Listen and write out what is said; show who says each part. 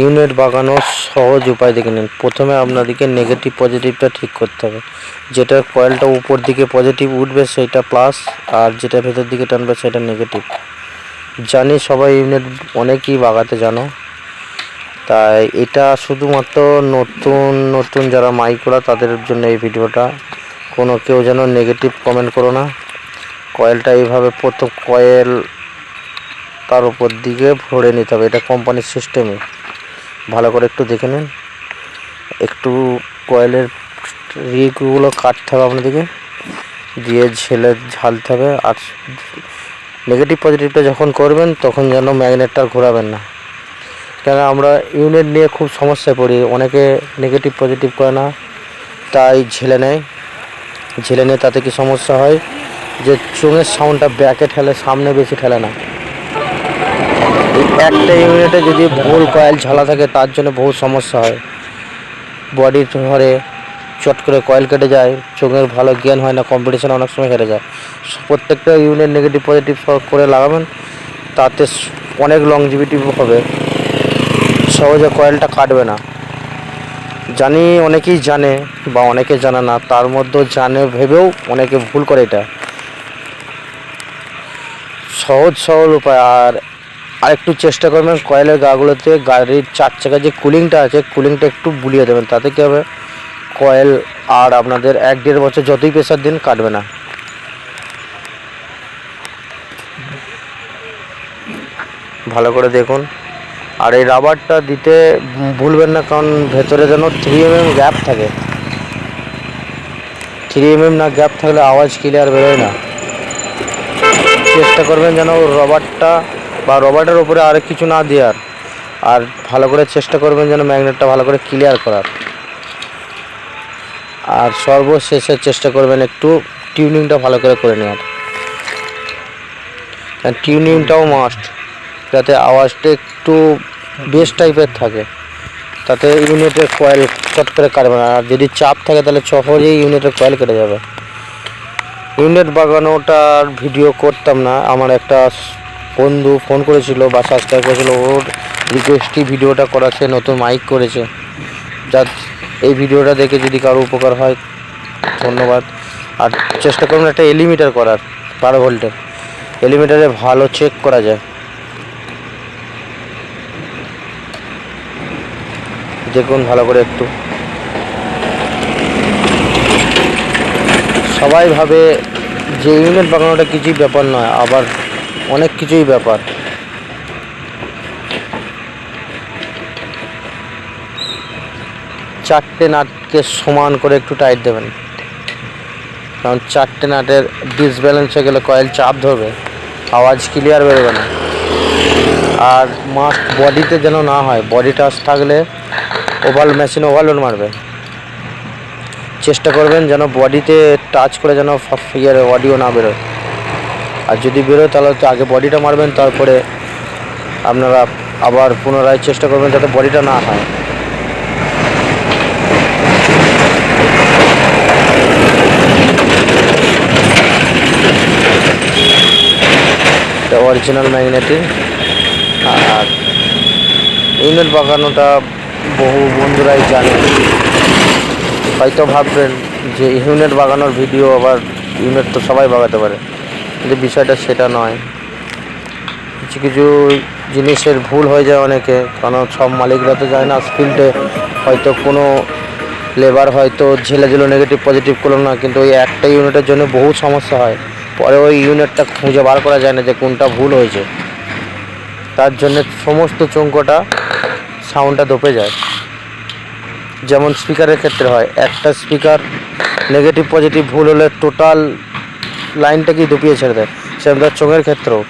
Speaker 1: Unit বাগানোর সহজ উপায় দেখে নিন। প্রথমে আপনাদেরকে নেগেটিভ পজিটিভটা ঠিক করতে হবে। যেটা কয়েলটা উপর দিকে পজিটিভ উঠবে সেইটা প্লাস আর যেটা ভেতর দিকে টানবে, সেটা নেগেটিভ জানি সবাই ইউনিট অনেকেই বাগাতে জানো। তাই এটা শুধুমাত্র নতুন নতুন যারা মাইকোরা তাদের জন্য এই ভিডিওটা। কোনো কেউ যেন নেগেটিভ কমেন্ট করো না। কয়েলটা এইভাবে প্রথম কয়েল তার উপর দিকে ভরে নিতে হবে। এটা কোম্পানির সিস্টেমে ভালো করে একটু দেখে নিন। একটু কয়েলের রিগুলো কাটতে হবে আপনাদেরকে। দিয়ে ঝেলে ঝালতে হবে। আর নেগেটিভ পজিটিভটা যখন করবেন, তখন যেন ম্যাগনেটটা ঘোরাবেন না। কেন আমরা ইউনিট নিয়ে খুব সমস্যায় পড়ি। অনেকে নেগেটিভ পজিটিভ করে না, তাই ঝেলে নেয়। ঝেলে নিয়ে তাতে কি সমস্যা হয়? যে চোঙের সাউন্ডটা ব্যাকে ঠেলে, সামনে বেশি ঠেলে না। একটা ইউনিটে যদি ভুল কয়েল ঝালা থাকে, তার জন্য বহু সমস্যা হয়। বডির ঘরে চট করে কয়েল কেটে যায়, চোখের ভালো জ্ঞান হয় না কম্পিটিশন অনেক সময় হেরে যায়। প্রত্যেকটা ইউনিট নেগেটিভ পজিটিভ করে লাগাবেন, তাতে অনেক লংজিভিটি হবে। সহজে কয়েলটা কাটবে না। জানি অনেকেই জানে বা অনেকে জানে না, তার মধ্যেও জানে ভেবেও অনেকে ভুল করে এটা। সহজ সরল উপায়, আর আরেকটু চেষ্টা করবেন কয়েলের গাগুলোতে গাড়ির চার চাকা যে কুলিংটা আছে, কুলিংটা একটু বুলিয়ে দেবেন। তাতে কী হবে? কয়েল আর আপনাদের এক দেড় বছর যতই প্রেশার দিন কাটবে না। ভালো করে দেখুন। আর এই রাবারটা দিতে ভুলবেন না, কারণ ভেতরে যেন থ্রি এম এম গ্যাপ থাকে। থ্রি এম এম না গ্যাপ থাকলে আওয়াজ ক্লিয়ার বেরোয় না। চেষ্টা করবেন যেন রবারটা বা রবারের উপরে আর কিছু না দেওয়ার। আর ভালো করে চেষ্টা করবেন যেন ম্যাগনেটটা ভালো করে ক্লিয়ার করার। আর সর্বশেষে চেষ্টা করবেন একটু টিউনিংটা ভালো করে করে নেওয়ার। টিউনিংটাও মাস্ট যাতে আওয়াজটা একটু বেস টাইপের থাকে। তাতে ইউনিটের কয়েল চট করে কাটবে না। আর যদি চাপ থাকে তাহলে সহজেই ইউনিটের কয়েল কেটে যাবে। ইউনিট বাগানোটার ভিডিও করতাম না। আমার একটা বন্ধু ফোন করেছিল, বা সাবস্ক্রাইব করেছিল ওর রিকোয়েস্টই ভিডিওটা করাছে নতুন মাইক করেছে। যার এই ভিডিওটা দেখে যদি কারও উপকার হয়, ধন্যবাদ। আর চেষ্টা করুন একটা এলিমিটার করার, বারো ভোল্টের। এলিমিটারে ভালো চেক করা যায়। দেখুন ভালো করে একটু। সবাই ভাবে যে ইউনিট বাগানোটা কিছুই ব্যাপার নয়, আবার অনেক কিছুই ব্যাপার। চারটে নাটকে সমান করে একটু টাইট দেবেন। কারণ চারটে নাটের ডিসব্যালেন্স হয়ে গেলে কয়েল চাপ ধরবে, আওয়াজ ক্লিয়ার বেরোবে না। আর মাস্ট বডিতে যেন না হয় বডি টাচ থাকলে ওভাল মেশিন ওভারলোড মারবে। চেষ্টা করবেন যেন বডিতে টাচ করে যেন ইয়ের অডিও না বেরোয়। আর যদি বেরোয় তাহলে হচ্ছে আগে বডিটা মারবেন, তারপরে আপনারা আবার পুনরায় চেষ্টা করবেন যাতে বডিটা না হয়। অরিজিনাল ম্যাগনেটিক আর ইউনিট বাগানোটা বহু বন্ধুরাই জানে। হয়তো ভাববেন যে ইউনিট বাগানোর ভিডিও আবার ইউনিট তো সবাই বাগাতে পারে। কিন্তু বিষয়টা সেটা নয়। কিছু কিছু জিনিসের ভুল হয়ে যায় অনেকে, কারণ সব মালিকরা তো যায় না ফিল্ডে হয়তো কোনো লেবার হয়তো ঝেলে ঝেলে নেগেটিভ পজিটিভ করল না, কিন্তু ওই একটা ইউনিটের জন্য বহু সমস্যা হয়। পরে ওই ইউনিটটা খুঁজে বার করা যায় না যে কোনটা ভুল হয়েছে। তার জন্য সমস্ত চৌকোটা সাউন্ডটা দপে যায়। যেমন স্পিকারের ক্ষেত্রে হয়, একটা স্পিকার নেগেটিভ পজিটিভ ভুল হলে টোটাল লাইনটাকেই দুপিয়ে ছেড়ে দেয়। সেরকম তার চোখের ক্ষেত্রেও।